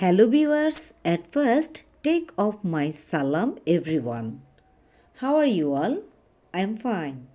Hello viewers, at first take off my salam everyone. How are you all? I am fine.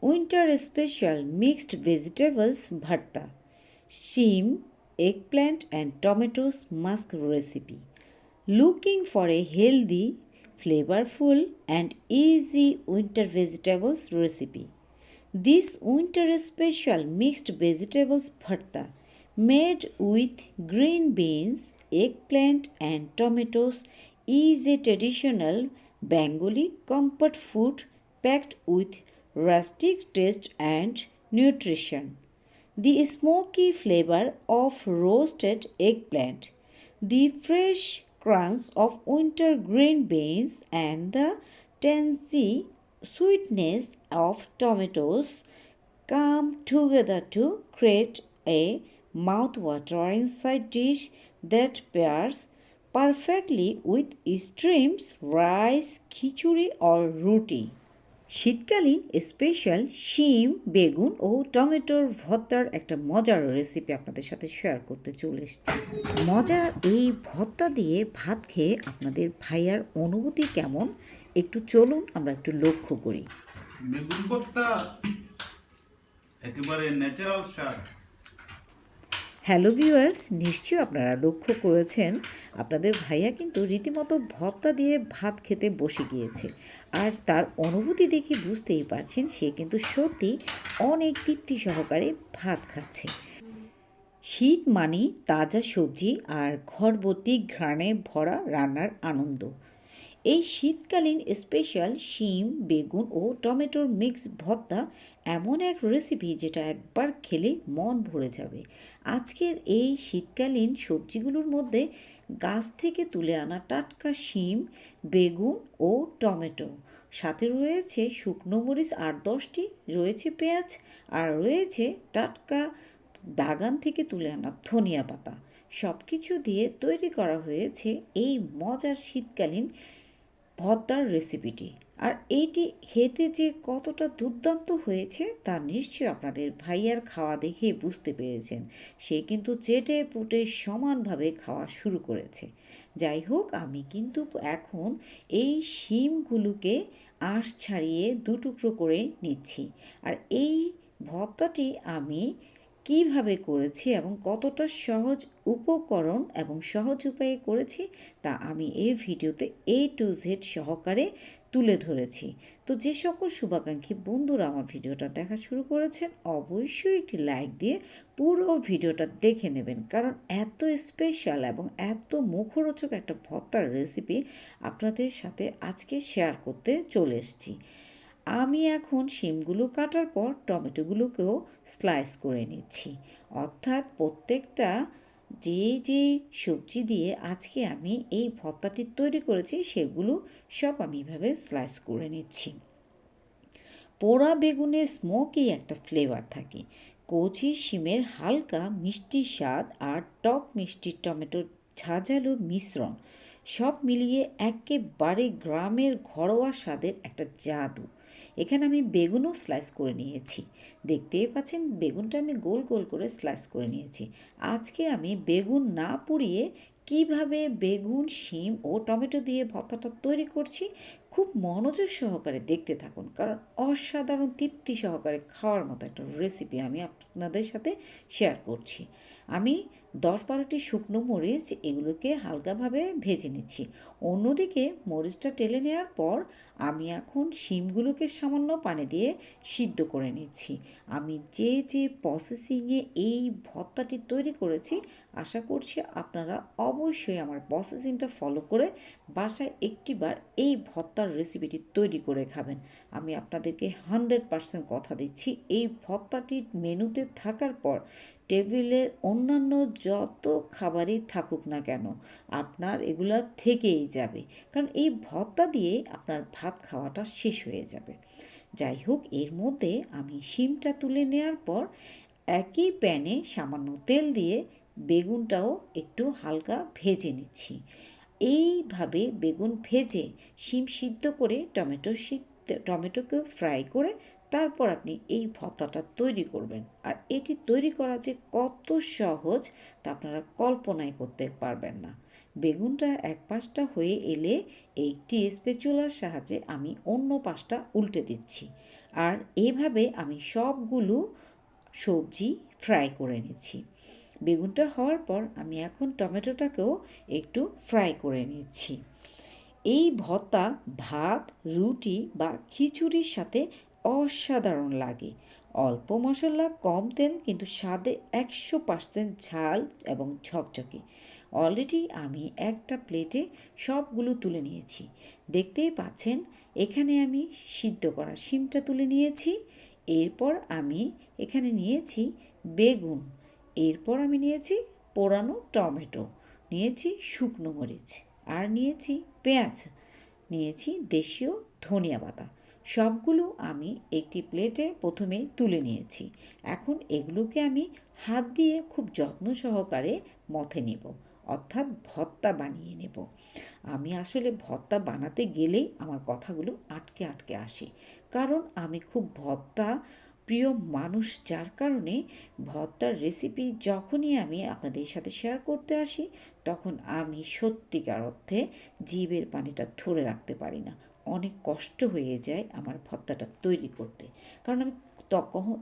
Winter special mixed vegetables bharta. Shim, eggplant and tomatoes musk recipe. Looking for a healthy, flavorful and easy winter vegetables recipe. This winter special mixed vegetables bharta made with green beans, eggplant, and tomatoes is a traditional Bengali comfort food packed with rustic taste and nutrition. The smoky flavor of roasted eggplant, the fresh crunch of winter green beans, and the tangy sweetness of tomatoes come together to create a mouth-watering side dish that pairs perfectly with streams, rice, khichuri or রুটি শীতকালীন special শিম বেগুন ও টমেটোর ভর্তার একটা মজার recipe আপনাদের সাথে শেয়ার করতে চলে এসেছি। মজার এই ভর্তা দিয়ে ভাত খেয়ে আপনাদের ভাইয়ার অনুভূতি কেমন? একটু চলুন আমরা একটু লক্ষ্য করি। বেগুন ভর্তা একেবারে ন্যাচারাল সার হ্যালো ভিউয়ার্স, নিশ্চয়ই আপনারা লক্ষ্য করেছেন, আপনাদের ভাইয়া কিন্তু রীতিমতো ভর্তা দিয়ে ভাত খেতে বসে গিয়েছে। আর তার অনুভূতি দেখে বুঝতেই পারছেন, সে কিন্তু সত্যি অনেক তৃপ্তি সহকারে ভাত খাচ্ছে। শীত মানি তাজা সবজি আর ঘরবর্তী ঘ্রাণে ভরা রান্নার আনন্দ। এই শীতকালীন স্পেশাল শিম, বেগুন ও টমেটোর মিক্স ভর্তা এমন এক রেসিপি যেটা একবার খেলে মন ভরে যাবে। আজকের এই শীতকালীন সবজিগুলোর মধ্যে গাছ থেকে তুলে আনা টাটকা শিম, বেগুন ও টমেটো, সাথে রয়েছে শুকনো মরিচ আট দশটি, রয়েছে পেঁয়াজ আর রয়েছে টাটকা বাগান থেকে তুলে আনা ধনিয়া পাতা। সব কিছু দিয়ে তৈরি করা হয়েছে এই মজার শীতকালীন ভর্তার রেসিপিটি আর এইটি খেতে যে কতটা দুর্দান্ত হয়েছে, তা নিশ্চয়ই আপনাদের ভাইয়ার খাওয়া দেখে বুঝতে পেরেছেন। সে কিন্তু চেটে পুটে সমানভাবে খাওয়া শুরু করেছে। যাই হোক, আমি কিন্তু এখন এই শিমগুলোকে আঁশ ছাড়িয়ে দু টুকরো করে নিচ্ছি। আর এই ভর্তাটি আমি কীভাবে করেছি এবং কতটা সহজ উপকরণ এবং সহজ উপায়ে করেছি তা আমি এই ভিডিওতে এ টু জেড সহকারে তুলে ধরেছি। তো যে সকল শুভাকাঙ্ক্ষী বন্ধুরা আমার ভিডিওটা দেখা শুরু করেছেন, অবশ্যই একটি লাইক দিয়ে পুরো ভিডিওটা দেখে নেবেন। কারণ এত স্পেশাল এবং এত মুখরোচক একটা ভর্তার রেসিপি আপনাদের সাথে আজকে শেয়ার করতে চলে এসেছি। আমি এখন শিমগুলো কাটার পর টমেটোগুলোকেও স্লাইস করে নিচ্ছি। অর্থাৎ প্রত্যেকটা যে যে সবজি দিয়ে আজকে আমি এই ভর্তাটি তৈরি করেছি, সেগুলো সব আমি এভাবে স্লাইস করে নিচ্ছি। পোড়া বেগুনের স্মোকি একটা ফ্লেভার থাকে। কচি, শিমের হালকা মিষ্টি স্বাদ আর টক মিষ্টি টমেটোর ঝাঁঝালো মিশ্রণ সব মিলিয়ে একেবারে গ্রামের ঘরোয়া স্বাদের একটা জাদু। এখানে আমি বেগুনও স্লাইস করে নিয়েছি। দেখতেই পাচ্ছেন, বেগুনটা আমি গোল গোল করে স্লাইস করে নিয়েছি। আজকে আমি বেগুন না পুড়িয়ে কীভাবে বেগুন, শিম ও টমেটো দিয়ে ভর্তাটা তৈরি করছি খুব মনোযোগ সহকারে দেখতে থাকুন। কারণ অসাধারণ তৃপ্তি সহকারে খাওয়ার মতো একটা রেসিপি আমি আপনাদের সাথে শেয়ার করছি। আমি দশ বারোটি শুকনো মরিচ এগুলোকে হালকাভাবে ভেজে নিচ্ছি। অন্যদিকে মরিচটা টেলে নেওয়ার পর আমি এখন শিমগুলোকে সামান্য পানি দিয়ে সিদ্ধ করে নিচ্ছি। আমি যে যে প্রসেসিংয়ে এই ভর্তাটি তৈরি করেছি, আশা করছি আপনারা অবশ্যই আমার প্রসেসিংটা ফলো করে বাসায় একটিবার এই ভর্তার রেসিপিটি তৈরি করে খাবেন। আমি আপনাদেরকে হান্ড্রেড পারসেন্ট কথা দিচ্ছি। এই ভর্তাটি মেনুতে থাকার পর টেবিলের অন্যান্য যত খাবারই থাকুক না কেন, আপনার এগুলো থেকেই যাবে। কারণ এই ভর্তা দিয়ে আপনার ভাত খাওয়াটা শেষ হয়ে যাবে। যাই হোক, এর মধ্যে আমি শিমটা তুলে নেওয়ার পর একই প্যানে সামান্য তেল দিয়ে বেগুনটাও একটু হালকা ভেজে নিচ্ছি। এইভাবে বেগুন ভেজে শিম সিদ্ধ করে টমেটো সিদ্ধ টমেটোকে ফ্রাই করে তারপর আপনি এই ভর্তাটা তৈরি করবেন। আর এটি তৈরি করা যে কত সহজ তা আপনারা কল্পনাই করতে পারবেন না। বেগুনটা এক পাশটা হয়ে এলে একটি স্পেচুলার সাহায্যে আমি অন্য পাশটা উল্টে দিচ্ছি। আর এভাবে আমি সবগুলো সবজি ফ্রাই করে নিচ্ছি। বেগুনটা হওয়ার পর আমি এখন টমেটোটাকেও একটু ফ্রাই করে নিচ্ছি। এই ভর্তা, ভাত, রুটি বা খিচুড়ির সাথে অসাধারণ লাগে। অল্প মশলা, কম তেল কিন্তু স্বাদে একশো পার্সেন্ট ঝাল এবং ঝকঝকে। অলরেডি আমি একটা প্লেটে সবগুলো তুলে নিয়েছি। দেখতেই পাচ্ছেন, এখানে আমি সিদ্ধ করা শিমটা তুলে নিয়েছি। এরপর আমি এখানে নিয়েছি বেগুন। এরপর আমি নিয়েছি পোড়ানো টমেটো, নিয়েছি শুকনো মরিচ আর নিয়েছি পেঁয়াজ, নিয়েছি দেশীয় ধনিয়া পাতা। সবগুলো আমি একটি প্লেটে প্রথমে তুলে নিয়েছি। এখন এগুলোকে আমি হাত দিয়ে খুব যত্ন সহকারে মথে নেব, অর্থাৎ ভত্তা বানিয়ে নেব। আমি আসলে ভত্তা বানাতে গেলেই আমার কথাগুলো আটকে আটকে আসে, কারণ আমি খুব ভর্তা প্রিয় মানুষ যার কারণে ভর্তার রেসিপি যখনই আমি আপনাদের সাথে শেয়ার করতে আসি, তখন আমি সত্যিকার অর্থে জীবের পানিটা ধরে রাখতে পারি না। অনেক কষ্ট হয়ে যায় আমার ভর্তাটা তৈরি করতে। কারণ আমি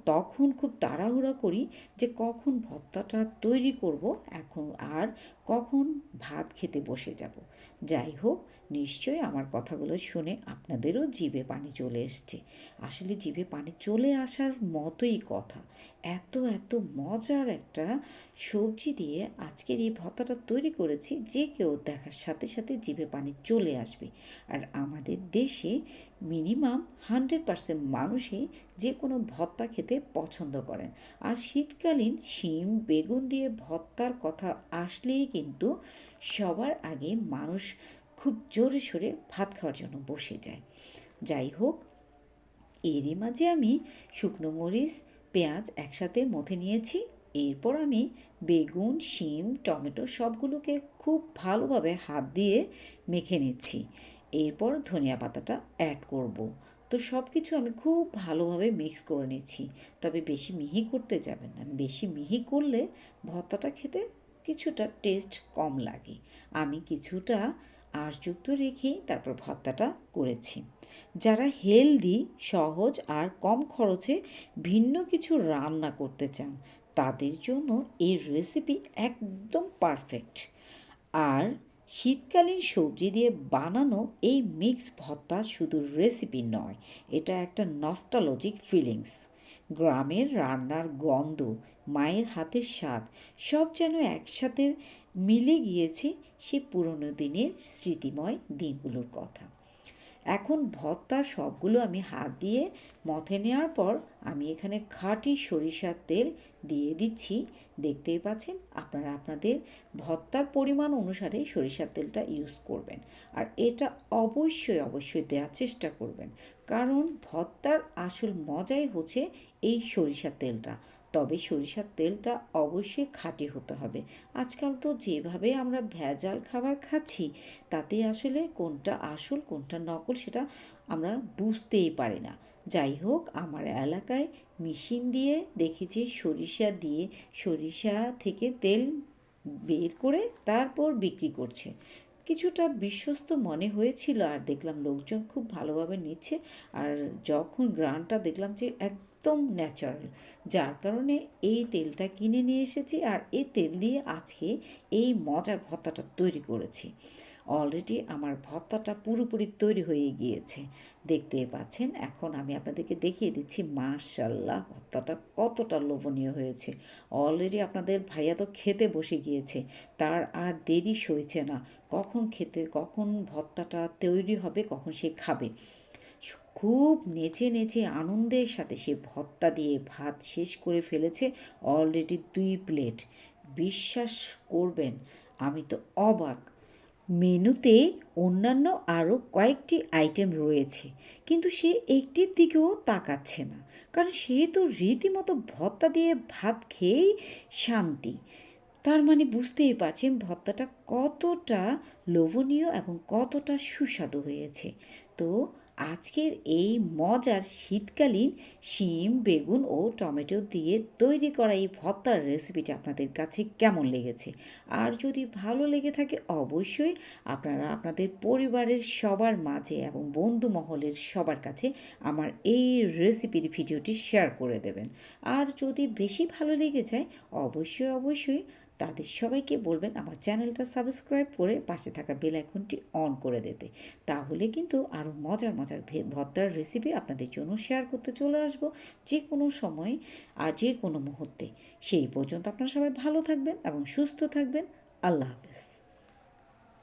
তখন খুব তাড়াহুড়া করি যে কখন ভর্তাটা তৈরি করব, এখন আর কখন ভাত খেতে বসে যাব। যাই হোক নিশ্চয়ই আমার কথাগুলো শুনে আপনাদেরও জিভে পানি চলে এসছে। আসলে জিভে পানি চলে আসার মতোই কথা। এত এত মজার একটা সবজি দিয়ে আজকের এই ভত্তাটা তৈরি করেছি, যে কেউ দেখার সাথে সাথে জিভে পানি চলে আসবে। আর আমাদের দেশে মিনিমাম হান্ড্রেড পার্সেন্ট মানুষই যে কোনো ভত্তা খেতে পছন্দ করেন। আর শীতকালীন শিম, বেগুন দিয়ে ভত্তার কথা আসলেই কিন্তু সবার আগে মানুষ খুব জোরে সোরে ভাত খাওয়ার জন্য বসে যায়। যাই হোক, এরই মাঝে আমি শুকনো মরিচ, পেঁয়াজ একসাথে মথে নিয়েছি। এরপর আমি বেগুন, শিম, টমেটো সবগুলোকে খুব ভালোভাবে হাত দিয়ে মেখে নিচ্ছি। এরপর ধনিয়া পাতাটা অ্যাড করব। তো সব কিছু আমি খুব ভালোভাবে মিক্স করে নিচ্ছি। তবে বেশি মিহি করতে যাবেন না। বেশি মিহি করলে ভর্তাটা খেতে কিছুটা টেস্ট কম লাগে। আমি কিছুটা আঁশযুক্ত রেখে তারপর ভর্তাটা করেছি। যারা হেলদি, সহজ আর কম খরচে ভিন্ন কিছু রান্না করতে চান, তাদের জন্য এই রেসিপি একদম পারফেক্ট আর শীতকালীন সবজি দিয়ে বানানো এই মিক্স ভর্তা শুধু রেসিপি নয়, এটা একটা নস্টালজিক ফিলিংস গ্রামের রান্নার গন্ধ, মায়ের হাতের স্বাদ, সব যেন একসাথে মিলে গিয়েছে সে পুরনো দিনের স্মৃতিময় দিনগুলোর কথা। এখন ভর্তা সবগুলো আমি হাত দিয়ে মথে নেওয়ার পর আমি এখানে খাঁটি সরিষার তেল দিয়ে দিচ্ছি। দেখতেই পাচ্ছেন, আপনারা আপনাদের ভর্তার পরিমাণ অনুসারে সরিষার তেলটা ইউজ করবেন। আর এটা অবশ্যই অবশ্যই দেওয়ার চেষ্টা করবেন। কারণ ভর্তার আসল মজাই হচ্ছে এই সরিষার তেলটা। তবে সরিষার তেলটা অবশ্যই খাঁটি হতে হবে। আজকাল তো যেভাবে আমরা ভেজাল খাবার খাচ্ছি, তাতে আসলে কোনটা আসল, কোনটা নকল সেটা আমরা বুঝতেই পারি না। যাই হোক, আমার এলাকায় মেশিন দিয়ে দেখেছি সরিষা দিয়ে সরিষা থেকে তেল বের করে তারপর বিক্রি করছে। কিছুটা বিশ্বস্ত মনে হয়েছিল আর দেখলাম লোকজন খুব ভালোভাবে নিচ্ছে আর যখন গ্রানটা দেখলাম যে একদম ন্যাচারাল, যার কারণে এই তেলটা কিনে নিয়ে এসেছি আর এই তেল দিয়ে আজকে এই মজার ভত্তাটা তৈরি করেছি। অলরেডি আমার ভর্তাটা পুরোপুরি তৈরি হয়ে গিয়েছে। দেখতে পাচ্ছেন, এখন আমি আপনাদেরকে দেখিয়ে দিচ্ছি মার্শাল্লাহ ভর্তাটা কতটা লোভনীয় হয়েছে। অলরেডি আপনাদের ভাইয়া তো খেতে বসে গিয়েছে, তার আর দেরি সইছে না। কখন খেতে, কখন ভর্তাটা তৈরি হবে, কখন সে খাবে। খুব নেচে নেচে আনন্দের সাথে সে ভর্তা দিয়ে ভাত শেষ করে ফেলেছে অলরেডি দুই প্লেট বিশ্বাস করবেন, আমি তো অবাক। মেনুতে অন্যান্য আরও কয়েকটি আইটেম রয়েছে, কিন্তু সে একটির দিকেও তাকাচ্ছে না, কারণ সে তো রীতিমতো ভত্তা দিয়ে ভাত খেয়েই শান্তি। তার মানে বুঝতেই পারছেন ভত্তাটা কতটা লোভনীয় এবং কতটা সুস্বাদু হয়েছে। তো আজকের এই মজার শীতকালীন শিম, বেগুন ও টমেটো দিয়ে তৈরি করা এই ভর্তার রেসিপিটা আপনাদের কাছে কেমন লেগেছে? আর যদি ভালো লেগে থাকে, অবশ্যই আপনারা আপনাদের পরিবারের সবার মাঝে এবং বন্ধু মহলের সবার কাছে আমার এই রেসিপির ভিডিওটি শেয়ার করে দেবেন। আর যদি বেশি ভালো লেগে যায়, অবশ্যই অবশ্যই তাদের সবাইকে বলবেন আমার চ্যানেলটা সাবস্ক্রাইব করে পাশে থাকা বেল আইকনটি অন করে দিতে। তাহলে কিন্তু আরও মজার মজার ভদ্রার রেসিপি আপনাদের জন্য শেয়ার করতে চলে আসব যে কোনো সময় আর যে কোনো মুহূর্তে। সেই পর্যন্ত আপনারা সবাই ভালো থাকবেন এবং সুস্থ থাকবেন। আল্লাহ হাফেজ।